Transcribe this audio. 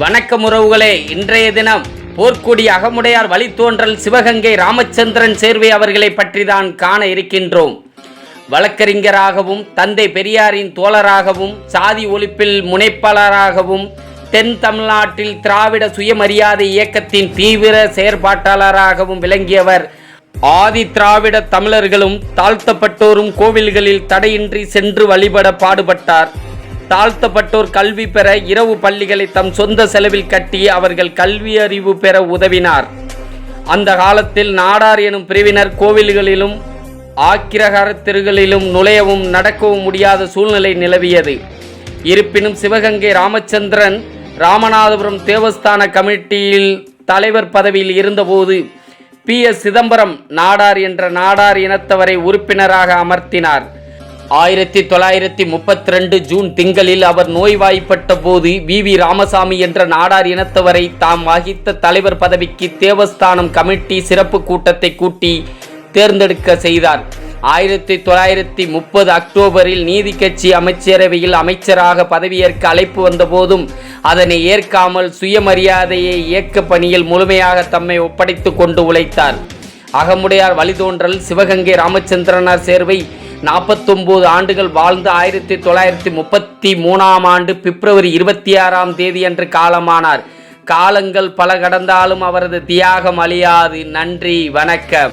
வணக்கம் உறவுகளே. இன்றைய தினம் போர்க்குடி அகமுடையார் வழித்தோன்றல் சிவகங்கை ராமச்சந்திரன் சேர்வை அவர்களை பற்றி தான் காண இருக்கின்றோம். வழக்கறிஞராகவும் தந்தை பெரியாரின் தோழராகவும் சாதி ஒழிப்பில் முனைப்பாளராகவும் தென் தமிழ்நாட்டில் திராவிட சுயமரியாதை இயக்கத்தின் தீவிர செயற்பாட்டாளராகவும் விளங்கியவர். ஆதி திராவிட தமிழர்களும் தாழ்த்தப்பட்டோரும் கோவில்களில் தடையின்றி சென்று வழிபட பாடுபட்டார். தாழ்த்தப்பட்டோர் கல்வி பெற இரவு பள்ளிகளை தம் சொந்த செலவில் கட்டி அவர்கள் கல்வி அறிவு பெற உதவினார். அந்த காலத்தில் நாடார் எனும் பிரிவினர் கோவில்களிலும் ஆக்கிரகார தெருகளிலும் நுழையவும் நடக்கவும் முடியாத சூழ்நிலை நிலவியது. இருப்பினும் சிவகங்கை ராமச்சந்திரன் ராமநாதபுரம் தேவஸ்தான கமிட்டியில் தலைவர் பதவியில் இருந்தபோது பி எஸ் சிதம்பரம் நாடார் என்ற நாடார் இனத்தவரை உறுப்பினராக அமர்த்தினார். ஆயிரத்தி தொள்ளாயிரத்தி முப்பத்தி ரெண்டு ஜூன் திங்களில் அவர் நோய்வாய்ப்பட்ட போது வி வி ராமசாமி என்ற நாடார் இனத்தவரை தாம் வகித்த தலைவர் பதவிக்கு தேவஸ்தானம் கமிட்டி சிறப்பு கூட்டத்தை கூட்டி தேர்ந்தெடுக்க செய்தார். ஆயிரத்தி தொள்ளாயிரத்தி முப்பது அக்டோபரில் நீதி கட்சி அமைச்சரவையில் அமைச்சராக பதவியேற்க அழைப்பு வந்தபோதும் அதனை ஏற்காமல் சுயமரியாதையை இயக்க பணியில் முழுமையாக தம்மை ஒப்படைத்து கொண்டு உழைத்தார். அகமுடையார் வழிதோன்றல் சிவகங்கை ராமச்சந்திரனார் சேர்வை நாற்பத்தொம்போது ஆண்டுகள் வாழ்ந்து ஆயிரத்தி தொள்ளாயிரத்தி முப்பத்தி மூணாம் ஆண்டு பிப்ரவரி இருபத்தி ஆறாம் தேதி அன்று காலமானார். காலங்கள் பல கடந்தாலும் அவரது தியாகம் அழியாது. நன்றி வணக்கம்.